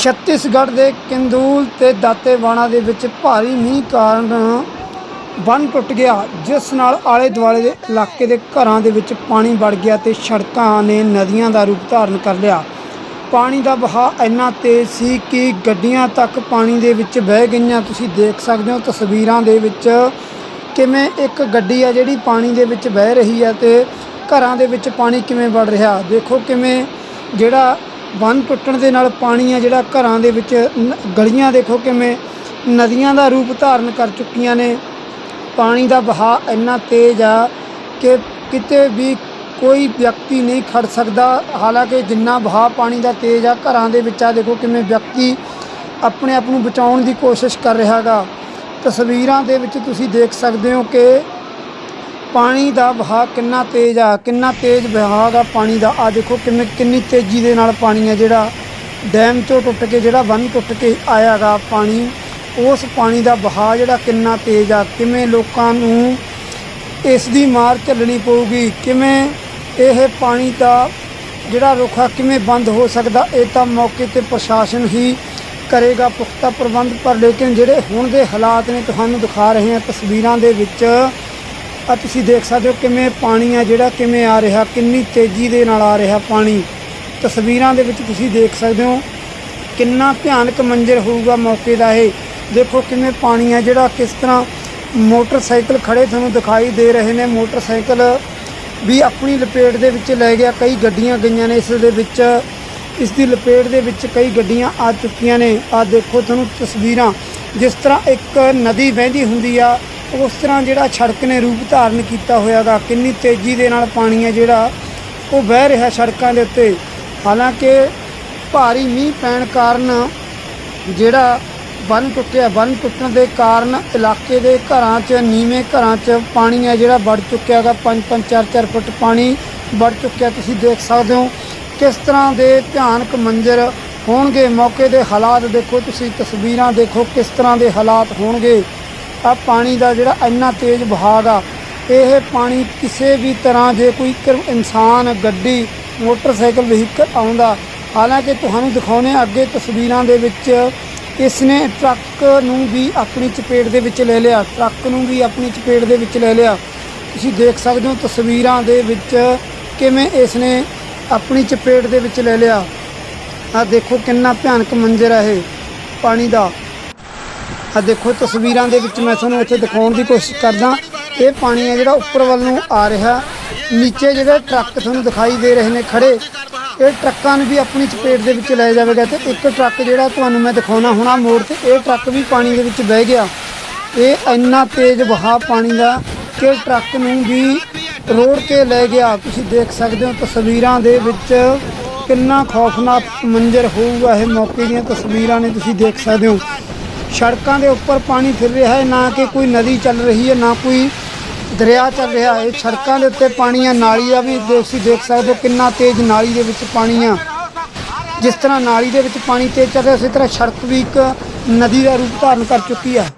ਛੱਤੀਸਗੜ੍ਹ ਦੇ ਕਿੰਦੂਲ ਤੇ ਦਾਤੇਵਾੜਾ ਦੇ ਵਿੱਚ ਭਾਰੀ ਮੀਂਹ ਕਾਰਨ ਬੰਨ ਟੁੱਟ ਗਿਆ, ਜਿਸ ਨਾਲ ਆਲੇ ਦੁਆਲੇ ਦੇ ਇਲਾਕੇ ਦੇ ਘਰਾਂ ਦੇ ਵਿੱਚ ਪਾਣੀ ਵੜ ਗਿਆ ਤੇ ਸੜਕਾਂ ਨੇ ਨਦੀਆਂ ਦਾ ਰੂਪ ਧਾਰਨ ਕਰ ਲਿਆ। ਪਾਣੀ ਦਾ ਵਹਾਅ ਇੰਨਾ ਤੇਜ਼ ਸੀ ਕਿ ਗੱਡੀਆਂ ਤੱਕ ਪਾਣੀ ਦੇ ਵਿੱਚ ਵਹਿ ਗਈਆਂ। ਤੁਸੀਂ ਦੇਖ ਸਕਦੇ ਹੋ ਤਸਵੀਰਾਂ ਦੇ ਵਿੱਚ ਕਿਵੇਂ ਇੱਕ ਗੱਡੀ ਆ ਜਿਹੜੀ ਪਾਣੀ ਦੇ ਵਿੱਚ ਵਹਿ ਰਹੀ ਹੈ ਤੇ ਘਰਾਂ ਦੇ ਵਿੱਚ ਪਾਣੀ ਕਿਵੇਂ ਵੜ ਰਿਹਾ। ਦੇਖੋ ਕਿਵੇਂ ਜਿਹੜਾ ਬੰਨ ਟੁੱਟਣ ਦੇ ਨਾਲ ਪਾਣੀ ਆ ਜਿਹੜਾ ਘਰਾਂ ਦੇ ਵਿੱਚ ਨ- ਗਲੀਆਂ ਦੇਖੋ ਕਿਵੇਂ ਨਦੀਆਂ ਦਾ ਰੂਪ ਧਾਰਨ ਕਰ ਚੁੱਕੀਆਂ ਨੇ। ਪਾਣੀ ਦਾ ਵਹਾਅ ਇੰਨਾ ਤੇਜ਼ ਆ ਕਿ ਕਿਤੇ ਵੀ ਕੋਈ ਵਿਅਕਤੀ ਨਹੀਂ ਖੜ ਸਕਦਾ। ਹਾਲਾਂਕਿ ਜਿੰਨਾ ਵਹਾਅ ਪਾਣੀ ਦਾ ਤੇਜ਼ ਆ, ਘਰਾਂ ਦੇ ਵਿੱਚ ਆ, ਦੇਖੋ ਕਿਵੇਂ ਵਿਅਕਤੀ ਆਪਣੇ ਆਪ ਨੂੰ ਬਚਾਉਣ ਦੀ ਕੋਸ਼ਿਸ਼ ਕਰ ਰਿਹਾ ਰਿਹਾਗਾ ਤਸਵੀਰਾਂ ਦੇ ਵਿੱਚ ਤੁਸੀਂ ਦੇਖ ਸਕਦੇ ਹੋ ਕਿ ਪਾਣੀ ਦਾ ਵਹਾਅ ਕਿੰਨਾ ਤੇਜ਼ ਆ, ਕਿੰਨਾ ਤੇਜ਼ ਵਹਾਅ ਆ ਪਾਣੀ ਦਾ। ਆ ਦੇਖੋ ਕਿੰਨੇ, ਕਿੰਨੀ ਤੇਜ਼ੀ ਦੇ ਨਾਲ ਪਾਣੀ ਆ ਜਿਹੜਾ। ਡੈਮ ਚੋਂ ਟੁੱਟ ਕੇ, ਜਿਹੜਾ ਬੰਨ ਟੁੱਟ ਕੇ ਆਇਆਗਾ ਪਾਣੀ, ਉਸ ਪਾਣੀ ਦਾ ਵਹਾਅ ਜਿਹੜਾ ਕਿੰਨਾ ਤੇਜ਼ ਆ, ਕਿਵੇਂ ਲੋਕਾਂ ਨੂੰ ਇਸ ਦੀ ਮਾਰ ਝੱਲਣੀ ਪਊਗੀ, ਕਿਵੇਂ ਇਹ ਪਾਣੀ ਦਾ ਜਿਹੜਾ ਰੁੱਖਾ ਕਿਵੇਂ ਬੰਦ ਹੋ ਸਕਦਾ, ਇਹ ਤਾਂ ਮੌਕੇ ਤੇ ਪ੍ਰਸ਼ਾਸਨ ਹੀ ਕਰੇਗਾ ਪੁਖਤਾ ਪ੍ਰਬੰਧ। ਪਰ ਲੇਕਿਨ ਜਿਹੜੇ ਹੁਣ ਦੇ ਹਾਲਾਤ ਨੇ, ਤੁਹਾਨੂੰ ਦਿਖਾ ਰਹੇ ਹਾਂ ਤਸਵੀਰਾਂ ਦੇ ਵਿੱਚ ਆ ਤੁਸੀਂ ਦੇਖ ਸਕਦੇ ਹੋ ਕਿਵੇਂ ਪਾਣੀ ਆ ਜਿਹੜਾ, ਕਿਵੇਂ ਆ ਰਿਹਾ, ਕਿੰਨੀ ਤੇਜ਼ੀ ਦੇ ਨਾਲ ਆ ਰਿਹਾ ਪਾਣੀ। ਤਸਵੀਰਾਂ ਦੇ ਵਿੱਚ ਤੁਸੀਂ ਦੇਖ ਸਕਦੇ ਹੋ ਕਿੰਨਾ ਭਿਆਨਕ ਮੰਜ਼ਰ ਹੋਊਗਾ ਮੌਕੇ ਦਾ ਇਹ। ਦੇਖੋ ਕਿਵੇਂ ਪਾਣੀ ਆ ਜਿਹੜਾ, ਕਿਸ ਤਰ੍ਹਾਂ ਮੋਟਰਸਾਈਕਲ ਖੜੇ ਤੁਹਾਨੂੰ ਦਿਖਾਈ ਦੇ ਰਹੇ ਨੇ। ਮੋਟਰਸਾਈਕਲ ਵੀ ਆਪਣੀ ਲਪੇਟ ਦੇ ਵਿੱਚ ਲੈ ਗਿਆ, ਕਈ ਗੱਡੀਆਂ ਗਈਆਂ ਨੇ ਇਸ ਦੇ ਵਿੱਚ। ਇਸ ਦੀ ਲਪੇਟ ਦੇ ਵਿੱਚ ਕਈ ਗੱਡੀਆਂ ਆ ਚੁੱਕੀਆਂ ਨੇ। ਆ ਦੇਖੋ ਤੁਹਾਨੂੰ ਤਸਵੀਰਾਂ, ਜਿਸ ਤਰ੍ਹਾਂ ਇੱਕ ਨਦੀ ਵਹਿੰਦੀ ਹੁੰਦੀ ਆ ਉਸ ਤਰ੍ਹਾਂ ਜਿਹੜਾ ਸੜਕ ਨੇ ਰੂਪ ਧਾਰਨ ਕੀਤਾ ਹੋਇਆ ਹੋਇਆਗਾ ਕਿੰਨੀ ਤੇਜ਼ੀ ਦੇ ਨਾਲ ਪਾਣੀ ਹੈ ਜਿਹੜਾ, ਉਹ ਵਹਿ ਰਿਹਾ ਸੜਕਾਂ ਦੇ ਉੱਤੇ। ਹਾਲਾਂਕਿ ਭਾਰੀ ਮੀਂਹ ਪੈਣ ਕਾਰਨ ਜਿਹੜਾ ਬੰਨ ਟੁੱਟਿਆ, ਬੰਨ ਟੁੱਟਣ ਦੇ ਕਾਰਨ ਇਲਾਕੇ ਦੇ ਘਰਾਂ 'ਚ, ਨੀਵੇਂ ਘਰਾਂ 'ਚ ਪਾਣੀ ਹੈ ਜਿਹੜਾ ਵੜ ਚੁੱਕਿਆ ਹੈਗਾ 5-5 4-4 ਫੁੱਟ ਪਾਣੀ ਵੜ ਚੁੱਕਿਆ। ਤੁਸੀਂ ਦੇਖ ਸਕਦੇ ਹੋ ਕਿਸ ਤਰ੍ਹਾਂ ਦੇ ਭਿਆਨਕ ਮੰਜ਼ਰ ਹੋਣਗੇ। ਮੌਕੇ ਦੇ ਹਾਲਾਤ ਦੇਖੋ, ਤੁਸੀਂ ਤਸਵੀਰਾਂ ਦੇਖੋ ਕਿਸ ਤਰ੍ਹਾਂ ਦੇ ਹਾਲਾਤ ਹੋਣਗੇ। ਆ ਪਾਣੀ ਦਾ ਜਿਹੜਾ ਇੰਨਾ ਤੇਜ਼ ਵਹਾਅ ਆ, ਇਹ ਪਾਣੀ ਕਿਸੇ ਵੀ ਤਰ੍ਹਾਂ ਜੇ ਕੋਈ ਇਨਸਾਨ, ਗੱਡੀ, ਮੋਟਰਸਾਈਕਲ, ਵਹੀਕਲ ਆਉਂਦਾ। ਹਾਲਾਂਕਿ ਤੁਹਾਨੂੰ ਦਿਖਾਉਣੇ ਅੱਗੇ ਤਸਵੀਰਾਂ ਦੇ ਵਿੱਚ ਇਸ ਨੇ ਟਰੱਕ ਨੂੰ ਵੀ ਆਪਣੀ ਚਪੇਟ ਦੇ ਵਿੱਚ ਲੈ ਲਿਆ, ਟਰੱਕ ਨੂੰ ਵੀ ਆਪਣੀ ਚਪੇਟ ਦੇ ਵਿੱਚ ਲੈ ਲਿਆ। ਤੁਸੀਂ ਦੇਖ ਸਕਦੇ ਹੋ ਤਸਵੀਰਾਂ ਦੇ ਵਿੱਚ ਕਿਵੇਂ ਇਸ ਨੇ ਆਪਣੀ ਚਪੇਟ ਦੇ ਵਿੱਚ ਲੈ ਲਿਆ। ਆ ਦੇਖੋ ਕਿੰਨਾ ਭਿਆਨਕ ਮੰਜ਼ਰ ਹੈ ਇਹ ਪਾਣੀ ਦਾ। ਆ ਦੇਖੋ, ਤਸਵੀਰਾਂ ਦੇ ਵਿੱਚ ਮੈਂ ਤੁਹਾਨੂੰ ਇੱਥੇ ਦਿਖਾਉਣ ਦੀ ਕੋਸ਼ਿਸ਼ ਕਰਦਾ। ਇਹ ਪਾਣੀ ਹੈ ਜਿਹੜਾ ਉੱਪਰ ਵੱਲ ਨੂੰ ਆ ਰਿਹਾ। ਨੀਚੇ ਜਿਹੜੇ ਟਰੱਕ ਤੁਹਾਨੂੰ ਦਿਖਾਈ ਦੇ ਰਹੇ ਨੇ ਖੜੇ। ਇਹ ਟਰੱਕਾਂ ਨੂੰ ਵੀ ਆਪਣੀ ਚਪੇਟ ਦੇ ਵਿੱਚ ਲੈ ਜਾਵੇਗਾ ਤੇ ਇੱਕ ਟਰੱਕ ਜਿਹੜਾ ਤੁਹਾਨੂੰ ਮੈਂ ਦਿਖਾਉਣਾ ਹੋਣਾ ਮੋੜ ਤੇ, ਇਹ ਟਰੱਕ ਵੀ ਪਾਣੀ ਦੇ ਵਿੱਚ ਬਹਿ ਗਿਆ। ਇਹ ਇੰਨਾ ਤੇਜ਼ ਵਹਾਅ ਪਾਣੀ ਦਾ ਕਿ ਟਰੱਕ ਨੂੰ ਵੀ ਰੋੜ ਕੇ ਲੈ ਗਿਆ। ਤੁਸੀਂ ਦੇਖ ਸਕਦੇ ਹੋ ਤਸਵੀਰਾਂ ਦੇ ਵਿੱਚ ਕਿੰਨਾ ਖੌਫਨਾਕ ਮੰਜ਼ਰ ਹੋਊਗਾ। ਇਹ ਮੌਕੇ ਦੀਆਂ ਤਸਵੀਰਾਂ ਨੇ ਤੁਸੀਂ ਦੇਖ ਸਕਦੇ ਹੋ। ਸੜਕਾਂ ਦੇ ਉੱਪਰ ਪਾਣੀ ਫਿਰ ਰਿਹਾ ਹੈ, ਨਾ ਕਿ ਕੋਈ ਨਦੀ ਚੱਲ ਰਹੀ ਹੈ, ਨਾ ਕੋਈ ਦਰਿਆ ਚੱਲ ਰਿਹਾ ਹੈ। ਸੜਕਾਂ ਦੇ ਉੱਤੇ ਪਾਣੀ ਆ ਨਾਲੀ ਆ ਵੀ ਤੁਸੀਂ ਦੇਖ ਸਕਦੇ ਹੋ ਕਿੰਨਾ ਤੇਜ਼ ਨਾਲੀ ਦੇ ਵਿੱਚ ਪਾਣੀ ਆ ਜਿਸ ਤਰ੍ਹਾਂ ਨਾਲੀ ਦੇ ਵਿੱਚ ਪਾਣੀ ਤੇਜ਼ ਚੱਲ ਰਿਹਾ, ਉਸੇ ਤਰ੍ਹਾਂ ਸੜਕ ਵੀ ਇੱਕ ਨਦੀ ਦਾ ਰੂਪ ਧਾਰਨ ਕਰ ਚੁੱਕੀ ਆ